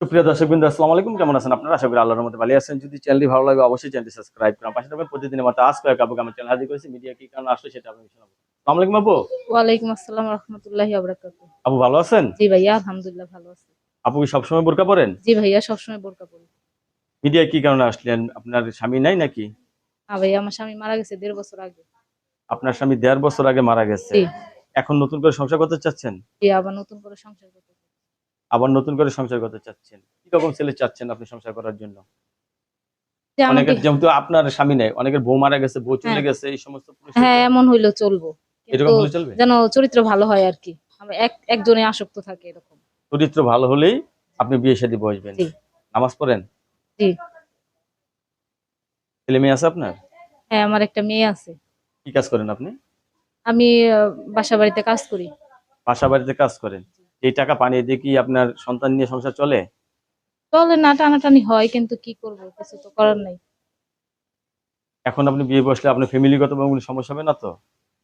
সুপ্রিয় দর্শক বিন্দু আসসালামু আলাইকুম। কেমন আছেন আপনারা? আশা করি আল্লাহর মধ্যে ভালো আছেন। যদি চ্যানেলটি ভালো লাগে অবশ্যই চ্যানেলটি সাবস্ক্রাইব করুন। পাশে থাকবেন প্রতিদিনের মতো আজ কয়েক আপুকে আমার চ্যানেল হাজির করেছি। মিডিয়া কি কারণে আসলে সেটা আপনি শোনাবো। আসসালামু আলাইকুম আপু। ওয়ালাইকুম আসসালাম রহমতুল্লাহি আবরাকাতু আপু ভালো আছেন? জি ভাইয়া আলহামদুলিল্লাহ ভালো আছি। আপু কি সবসময় বোরকা পরেন? জি ভাইয়া সবসময় বোরকা পরি। মিডিয়া কি কারণে আসলেন? আপনার স্বামী নাই নাকি? হ্যাঁ ভাইয়া আমার স্বামী মারা গেছে দেড় বছর আগে। আপনার স্বামী দেড় বছর আগে মারা গেছে। জি। এখন নতুন করে সংসার করতে চাচ্ছেন? জি আবার নতুন করে সংসার করতে। আবার নতুন করে সংসার করতে চাচ্ছেন? কি রকম ছেলে চাচ্ছেন আপনি সংসার করার জন্য? অনেকের যেহেতু আপনার স্বামী নেই অনেকের বউ মারা গেছে বউ চলে হ্যাঁ। গেছে এই সমস্ত হ্যাঁ এমন হইলেও চলবো। এরকম হলে চলবে? যেন চরিত্র ভালো হয় আর কি। এক একজনে আসক্ত থাকে এরকম। চরিত্র ভালো হলেই আপনি বিয়ে শাদী বসবেন। নামাজ পড়েন? জি। ছেলে মেয়ে আছে আপনার? হ্যাঁ আমার একটা মেয়ে আছে। কি কাজ করেন আপনি? আমি বাসা বাড়িতে কাজ করি। বাসা বাড়িতে কাজ করেন। এই টাকা পানিয়ে দিয়ে কি আপনার সন্তান নিয়ে সংসার চলে? চলে না টানাটানি হয় কিন্তু কি করব? কিছু তো করার নাই। এখন আপনি বিয়ে বসলে আপনার ফ্যামিলিগত কোনো সমস্যা হবে না তো?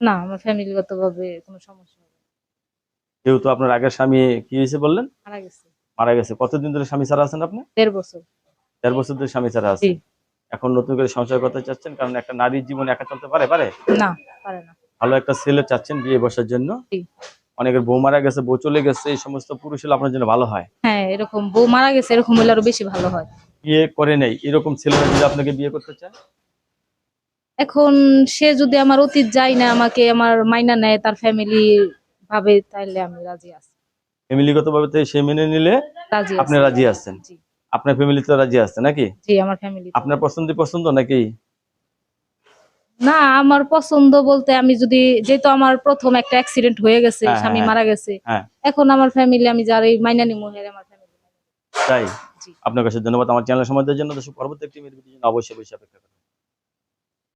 না আমার ফ্যামিলিগত ভাবে কোনো সমস্যা হবে। যেহেতু আপনার আগের স্বামী কি হয়েছে বললেন? মারা গেছে। মারা গেছে। কতদিন ধরে স্বামী ছাড়া আছেন আপনি? দেড় বছর। দেড় বছর ধরে স্বামী ছাড়া আছেন। এখন নতুন করে সংসার করতে চাচ্ছেন কারণ একটা নারীর জীবন একা চলতে পারে? পারে? না পারে না। ভালো একটা ছেলে চাচ্ছেন বিয়ে বসার জন্য। অনেকের বউ মারা গেছে বউ চলে গেছে এই সমস্ত পুরুষ হলে আপনার জন্য ভালো হয়? হ্যাঁ এরকম বউ মারা গেছে এরকম হলে আরও বেশি ভালো হয়। বিয়ে করে নেই এরকম ছেলেরা যদি আপনাকে বিয়ে করতে চায়? এখন সে যদি আমার অতীত যায় না আমাকে আমার মাইনা নেয় তার ফ্যামিলি ভাবে তাহলে আমি রাজি আছি। ফ্যামিলিগত ভাবে সে মেনে নিলে রাজি আপনি রাজি আছেন। আপনার ফ্যামিলি তো রাজি আছে নাকি? জি আমার ফ্যামিলি আপনার পছন্দ পছন্দ নাকি? না আমার পছন্দ বলতে আমি যদি যেহেতু আমার প্রথম একটা অ্যাক্সিডেন্ট হয়ে গেছে হ্যাঁ, স্বামী হ্যাঁ, মারা গেছে হ্যাঁ। এখন আমার ফ্যামিলি আমি যার এই মাইনা নিমো আমার ফ্যামিলি তাই। আপনার কাছে ধন্যবাদ আমার চ্যানেল সময় জন্য দর্শক পরবর্তী একটি অবশ্যই অবশ্যই অপেক্ষা করুন।